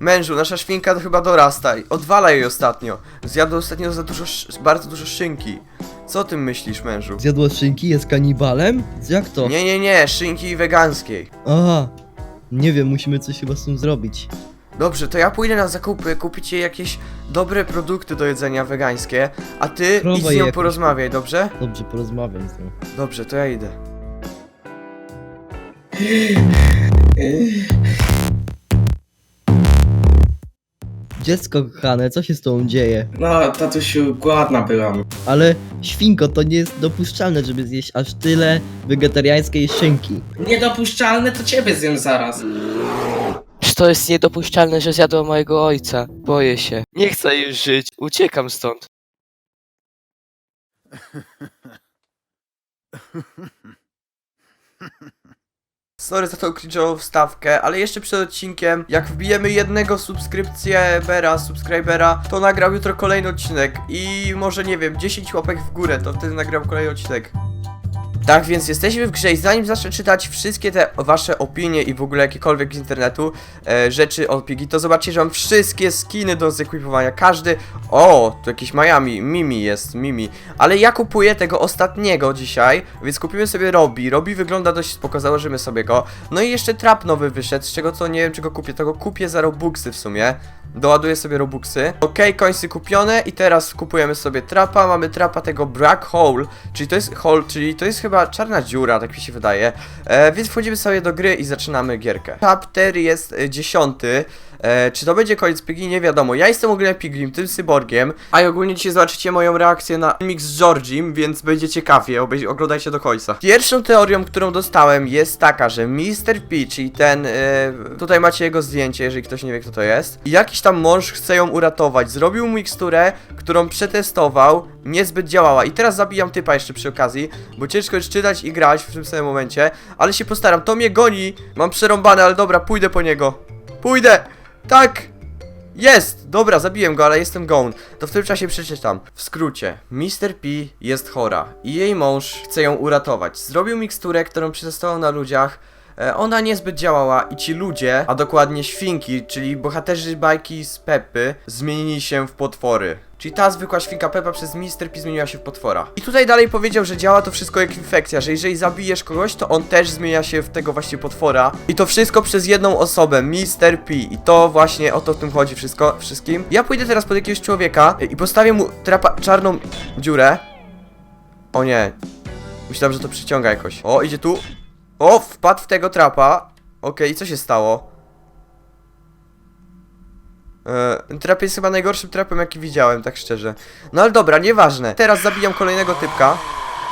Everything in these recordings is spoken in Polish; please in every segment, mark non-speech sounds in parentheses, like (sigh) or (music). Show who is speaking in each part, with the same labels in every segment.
Speaker 1: Mężu, nasza świnka to chyba dorasta. i Odwala jej ostatnio. Zjadł ostatnio za dużo, bardzo dużo szynki. Co o tym myślisz, mężu?
Speaker 2: Zjadła szynki, jest kanibalem? Jak to?
Speaker 1: Nie, nie, nie, szynki wegańskiej.
Speaker 2: Aha. Nie wiem, musimy coś chyba z tym zrobić.
Speaker 1: Dobrze, to ja pójdę na zakupy, kupić jej jakieś dobre produkty do jedzenia wegańskie, a ty
Speaker 2: Krowa
Speaker 1: idź z nią
Speaker 2: jakoś.
Speaker 1: porozmawiaj, dobrze?
Speaker 2: Dobrze, porozmawiam z nią.
Speaker 1: Dobrze, to ja idę. (laughs)
Speaker 2: Dziecko kochane, co się z tobą dzieje?
Speaker 3: No, tatusiu, głodna byłam.
Speaker 2: Ale świnko, to nie jest dopuszczalne, żeby zjeść aż tyle wegetariańskiej szynki.
Speaker 3: Niedopuszczalne, to ciebie zjem zaraz.
Speaker 4: Czy to jest niedopuszczalne, że zjadła mojego ojca? Boję się. Nie chcę już żyć. Uciekam stąd. (laughs)
Speaker 1: Sorry za tą cringe'ową wstawkę, ale jeszcze przed odcinkiem, jak wbijemy jednego subskrypcjebera, subskrybera, to nagrał jutro kolejny odcinek i może nie wiem, 10 łapek w górę, to wtedy nagram kolejny odcinek. Tak więc jesteśmy w grze i zanim zacznę czytać wszystkie te wasze opinie i w ogóle jakiekolwiek z internetu e, rzeczy o Pigi, to zobaczcie, że mam wszystkie skiny do zekwipowania. Każdy... O, tu jakiś Miami, Mimi jest, Mimi. Ale ja kupuję tego ostatniego dzisiaj, więc kupimy sobie Robi. Robi wygląda dość spoko, założymy sobie go. No i jeszcze trap nowy wyszedł, z czego co nie wiem, czego kupię, tego kupię za Robuxy w sumie. Doładuję sobie Robuxy. Okej, końcy kupione i teraz kupujemy sobie trapa. Mamy trapa tego Black Hole, czyli to jest hole, czyli to jest chyba czarna dziura, tak mi się wydaje. E, więc wchodzimy sobie do gry i zaczynamy gierkę. Chapter jest e, dziesiąty. E, czy to będzie koniec Pigli? Nie wiadomo. Ja jestem ogólnie Piglim, tym cyborgiem. A i ogólnie dzisiaj zobaczycie moją reakcję na mix z Georgim, więc będzie ciekawie. Obej- oglądajcie do końca. Pierwszą teorią, którą dostałem jest taka, że Mr. P, czyli ten... E, tutaj macie jego zdjęcie, jeżeli ktoś nie wie kto to jest. I jakiś tam mąż chce ją uratować. Zrobił miksturę, którą przetestował, niezbyt działała. I teraz zabijam typa jeszcze przy okazji, bo ciężko jest czytać i grać w tym samym momencie. Ale się postaram. To mnie goni. Mam przerąbane, ale dobra, pójdę po niego. Pójdę! Tak! Jest! Dobra, zabiłem go, ale jestem gone. To w tym czasie przeczytam. W skrócie, Mr. P jest chora i jej mąż chce ją uratować. Zrobił miksturę, którą przetestował na ludziach. E, Ona niezbyt działała i ci ludzie, a dokładnie świnki, czyli bohaterzy bajki z Peppy, zmienili się w potwory. Czyli ta zwykła świnka Peppa przez Mr. P zmieniła się w potwora. I tutaj dalej powiedział, że działa to wszystko jak infekcja, że jeżeli zabijesz kogoś, to on też zmienia się w tego właśnie potwora. I to wszystko przez jedną osobę, Mr. P. I to właśnie o to w tym chodzi wszystko, wszystkim. Ja pójdę teraz pod jakiegoś człowieka i postawię mu trapa czarną dziurę. O nie. Myślałem, że to przyciąga jakoś. O, idzie tu. O, wpadł w tego trapa. Okej, i co się stało? E, trap jest chyba najgorszym trapem, jaki widziałem, tak szczerze. No ale dobra, nieważne. Teraz zabijam kolejnego typka.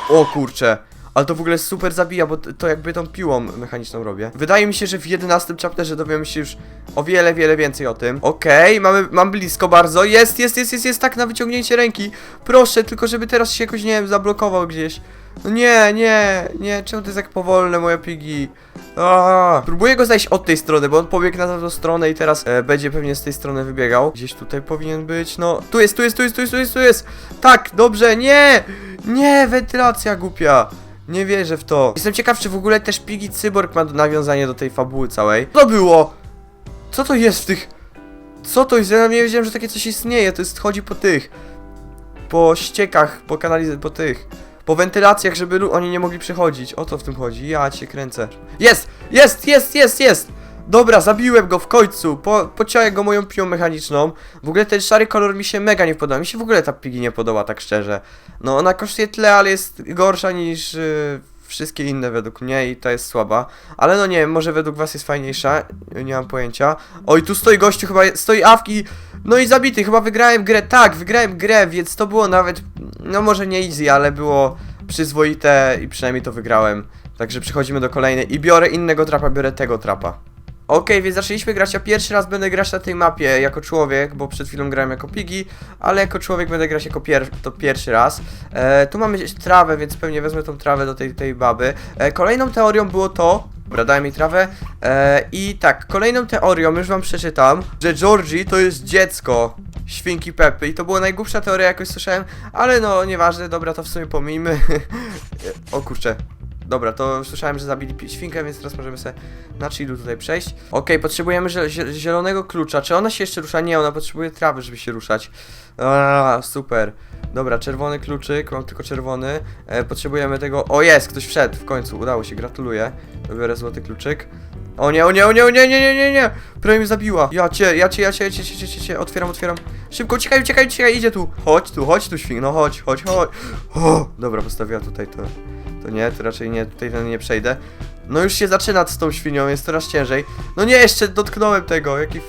Speaker 1: O kurcze. Ale to w ogóle super zabija, bo to jakby tą piłą mechaniczną robię. Wydaje mi się, że w 11 chapterze dowiemy się już o wiele, wiele więcej o tym. Okej, mamy, mam blisko bardzo. Jest, jest, jest, jest, jest, tak na wyciągnięcie ręki. Proszę, tylko żeby teraz się jakoś, nie wiem, zablokował gdzieś. No nie, nie, nie, czemu to jest tak powolne, moje pigi? Aaaa. Próbuję go zajść od tej strony, bo on pobiegł na tamtą stronę i teraz e, będzie pewnie z tej strony wybiegał. Gdzieś tutaj powinien być, no. Tu jest, tu jest, tu jest, tu jest, tu jest, tu jest. Tak, dobrze, nie! Nie, wentylacja głupia. Nie wierzę w to. Jestem ciekaw, czy w ogóle też Piggy Cyborg ma nawiązanie do tej fabuły całej. Co to było? Co to jest w tych... Co to jest? Ja nie wiedziałem, że takie coś istnieje. To jest, chodzi po tych... Po ściekach, po kanalizacji, po tych... Po wentylacjach, żeby oni nie mogli przechodzić. O to w tym chodzi. Ja cię kręcę. Jest! Jest! Jest! Jest! Jest! Dobra, zabiłem go w końcu. Po, pociąłem go moją piłą mechaniczną. W ogóle ten szary kolor mi się mega nie podoba. Mi się w ogóle ta Piggy nie podoba, tak szczerze. No, ona kosztuje tyle, ale jest gorsza niż y, wszystkie inne według mnie i ta jest słaba. Ale no nie wiem, może według was jest fajniejsza. Nie mam pojęcia. Oj, tu stoi gościu, chyba stoi awki. No i zabity, chyba wygrałem grę. Tak, wygrałem grę, więc to było nawet, no może nie easy, ale było przyzwoite i przynajmniej to wygrałem. Także przechodzimy do kolejnej i biorę innego trapa, biorę tego trapa. Okej, więc zaczęliśmy grać. Ja pierwszy raz będę grać na tej mapie jako człowiek, bo przed chwilą grałem jako pigi, ale jako człowiek będę grać jako pier to pierwszy raz. E, tu mamy trawę, więc pewnie wezmę tą trawę do tej, tej baby. E, kolejną teorią było to. Dobra, daj mi trawę. E, I tak, kolejną teorią, już wam przeczytam, że Georgie to jest dziecko świnki Peppy i to była najgłupsza teoria, jakoś słyszałem, ale no, nieważne, dobra, to w sumie pomijmy. (laughs) o kurczę. Dobra, to słyszałem, że zabili świnkę, więc teraz możemy sobie na chillu tutaj przejść. Okej, potrzebujemy zie- zie- zielonego klucza. Czy ona się jeszcze rusza? Nie, ona potrzebuje trawy, żeby się ruszać. A, super. Dobra, czerwony kluczyk, mam tylko czerwony. E, potrzebujemy tego. O, jest, ktoś wszedł w końcu, udało się, gratuluję. Biorę złoty kluczyk. O nie, o nie, o nie, o nie, nie, nie, nie, nie! Prawie mnie zabiła. Ja cię, ja cię, ja cię, ja cię, cię, cię, cię, otwieram, otwieram. Szybko, uciekaj, uciekaj, uciekaj, idzie tu. Chodź tu, chodź tu, świn, no chodź, chodź, chodź. O, dobra, postawiła tutaj to. To nie, to raczej nie, tutaj nie przejdę. No już się zaczyna z tą świnią, jest coraz ciężej. No nie, jeszcze dotknąłem tego, jaki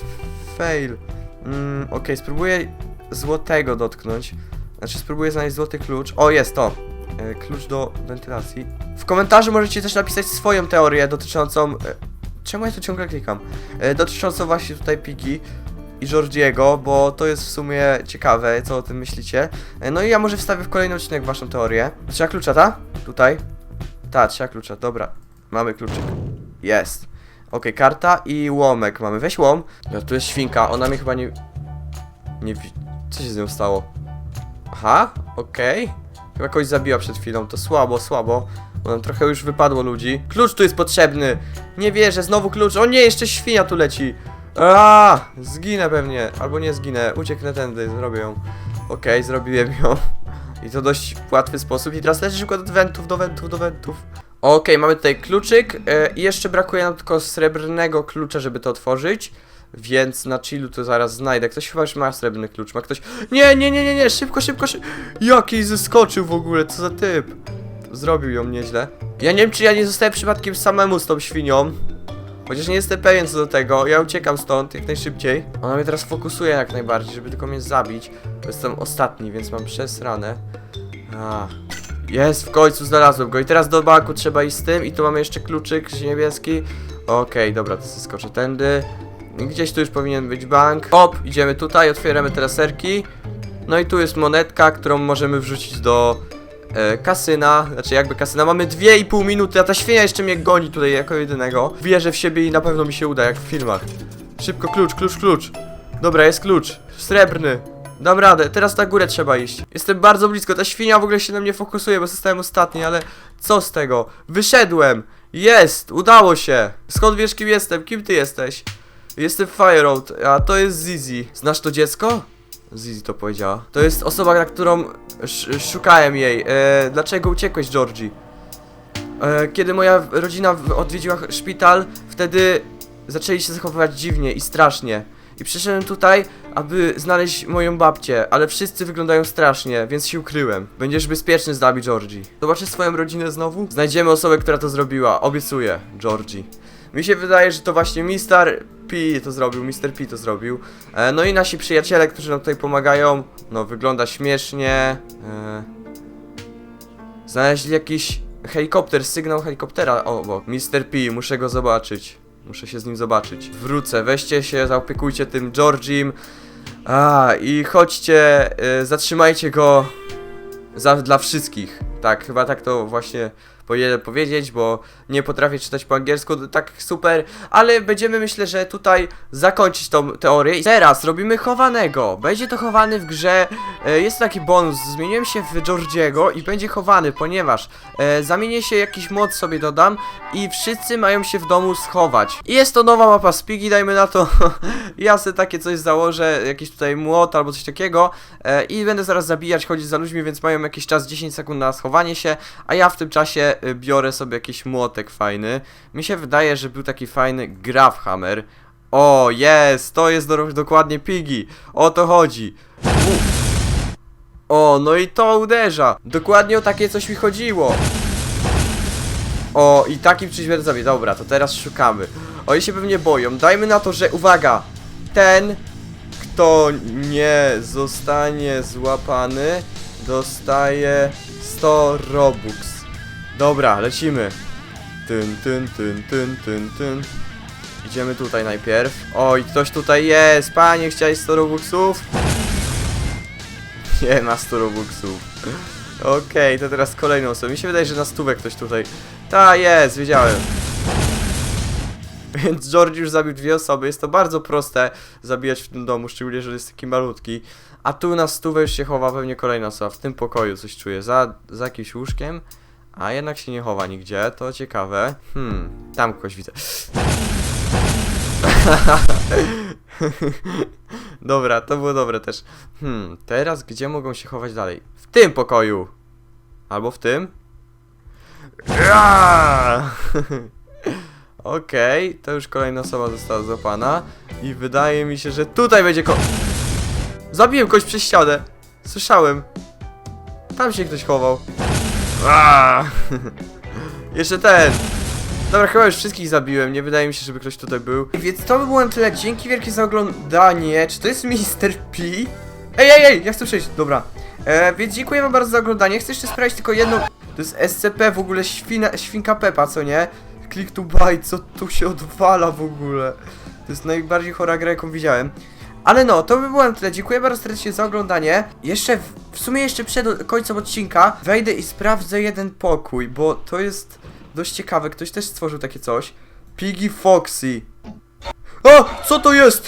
Speaker 1: fail. Mm, okej, spróbuję złotego dotknąć. Znaczy spróbuję znaleźć złoty klucz. O, jest to. E, klucz do wentylacji. W komentarzu możecie też napisać swoją teorię dotyczącą... E, czemu ja tu ciągle klikam? E, dotyczącą właśnie tutaj Piki i Georgiego, bo to jest w sumie ciekawe, co o tym myślicie. No i ja może wstawię w kolejny odcinek waszą teorię. Trzeba klucza, ta? Tutaj? Ta, trzeba klucza, dobra. Mamy kluczyk. Jest. Okej, karta i łomek mamy. Weź łom. No, tu jest świnka, ona mnie chyba nie... Nie. Co się z nią stało? Aha, okej. Chyba kogoś zabiła przed chwilą, to słabo, słabo. Bo nam trochę już wypadło ludzi. Klucz tu jest potrzebny. Nie wierzę, znowu klucz. O nie, jeszcze świnia tu leci. A, zginę pewnie. Albo nie zginę. Ucieknę tędy, zrobię ją. Okej, zrobiłem ją. I to dość łatwy sposób. I teraz lecę szybko do wentów, do wentów, do wentów. Okej, mamy tutaj kluczyk. e, I jeszcze brakuje nam tylko srebrnego klucza, żeby to otworzyć. Więc na chillu to zaraz znajdę. Ktoś chyba już ma srebrny klucz. Ma ktoś. Nie, nie, nie, nie, nie, szybko, szybko, szybko. Jaki zeskoczył w ogóle, co za typ. Zrobił ją nieźle. Ja nie wiem, czy ja nie zostałem przypadkiem samemu z tą świnią. Chociaż nie jestem pewien co do tego. Ja uciekam stąd jak najszybciej. Ona mnie teraz fokusuje jak najbardziej, żeby tylko mnie zabić. Bo jestem ostatni, więc mam przesrane. A. Jest, w końcu znalazłem go. I teraz do banku trzeba iść z tym. I tu mamy jeszcze kluczyk niebieski. Okej, dobra, to zeskoczę tędy. Gdzieś tu już powinien być bank. Hop, idziemy tutaj, otwieramy te laserki. No i tu jest monetka, którą możemy wrzucić do e, kasyna. Znaczy jakby kasyna. Mamy 2,5 minuty, a ta świnia jeszcze mnie goni tutaj jako jedynego. Wierzę w siebie i na pewno mi się uda, jak w filmach. Szybko, klucz, klucz, klucz. Dobra, jest klucz. Srebrny. Dam radę, teraz na górę trzeba iść. Jestem bardzo blisko, ta świnia w ogóle się na mnie fokusuje, bo zostałem ostatni, ale co z tego? Wyszedłem! Jest! Udało się! Skąd wiesz kim jestem? Kim ty jesteś? Jestem Fire Road, a to jest Zizi. Znasz to dziecko? Zizi to powiedziała. To jest osoba, na którą sz szukałem jej. E, dlaczego uciekłeś, Georgie? E, kiedy moja rodzina odwiedziła szpital, wtedy zaczęli się zachowywać dziwnie i strasznie. I przyszedłem tutaj, aby znaleźć moją babcię, ale wszyscy wyglądają strasznie, więc się ukryłem. Będziesz bezpieczny z nami, Georgie. Zobaczysz swoją rodzinę znowu? Znajdziemy osobę, która to zrobiła. Obiecuję, Georgie. Mi się wydaje, że to właśnie Mr. P to zrobił, Mr. P to zrobił. E, no i nasi przyjaciele, którzy nam tutaj pomagają. No, wygląda śmiesznie. E, znaleźli jakiś helikopter, sygnał helikoptera obok. Mr. P, muszę go zobaczyć. Muszę się z nim zobaczyć. Wrócę, weźcie się, zaopiekujcie tym Georgiem. A, i chodźcie, e, zatrzymajcie go za, dla wszystkich. Tak, chyba tak to właśnie powiedzieć, bo nie potrafię czytać po angielsku tak super, ale będziemy myślę, że tutaj zakończyć tą teorię. I teraz robimy chowanego. Będzie to chowany w grze. E, jest taki bonus. Zmieniłem się w Georgiego i będzie chowany, ponieważ e, zamienię się jakiś mod sobie dodam i wszyscy mają się w domu schować. I jest to nowa mapa Spigi, dajmy na to. (laughs) ja sobie takie coś założę, jakiś tutaj młot albo coś takiego e, i będę zaraz zabijać, chodzić za ludźmi, więc mają jakiś czas 10 sekund na schowanie się, a ja w tym czasie biorę sobie jakiś młotek fajny. Mi się wydaje, że był taki fajny Grafhammer. O, jest, to jest do, dokładnie Piggy. O to chodzi. O, no i to uderza. Dokładnie o takie coś mi chodziło. O, i takim sobie. Dobra, to teraz szukamy. Oni się pewnie boją. Dajmy na to, że uwaga, ten, kto nie zostanie złapany, dostaje 100 Robux. Dobra, lecimy. Tyn, tyn, tyn, tyn, tyn, tyn. Idziemy tutaj najpierw. Oj, ktoś tutaj jest. Panie, chciałeś 100 Robuxów? Nie ma 100 Robuxów. Okej, to teraz kolejną osobę. Mi się wydaje, że na stówę ktoś tutaj. Ta jest, wiedziałem. Więc George już zabił dwie osoby. Jest to bardzo proste zabijać w tym domu, szczególnie, że jest taki malutki. A tu na stówę już się chowa pewnie kolejna osoba. W tym pokoju coś czuję. Za, za jakimś łóżkiem. A jednak się nie chowa nigdzie, to ciekawe. Hmm, tam kogoś widzę. (laughs) Dobra, to było dobre też. Hmm, teraz gdzie mogą się chować dalej? W tym pokoju! Albo w tym? (laughs) Okej, to już kolejna osoba została złapana. I wydaje mi się, że tutaj będzie ko... Zabiłem kogoś przez ścianę. Słyszałem. Tam się ktoś chował. (laughs) Jeszcze ten. Dobra, chyba już wszystkich zabiłem, nie wydaje mi się, żeby ktoś tutaj był. Więc to by było tyle, dzięki wielkie za oglądanie. Czy to jest Mr. P? Ej, ej, ej, ja chcę przejść, dobra. E, więc dziękuję wam bardzo za oglądanie. Chcę jeszcze sprawdzić tylko jedną... To jest SCP, w ogóle świna, świnka Pepa, co nie? Click to buy, co tu się odwala w ogóle? To jest najbardziej chora gra, jaką widziałem. Ale no, to by było na tyle. Dziękuję bardzo serdecznie za oglądanie. Jeszcze, w, w sumie jeszcze przed końcem odcinka wejdę i sprawdzę jeden pokój, bo to jest dość ciekawe. Ktoś też stworzył takie coś. Piggy Foxy. O, co to jest?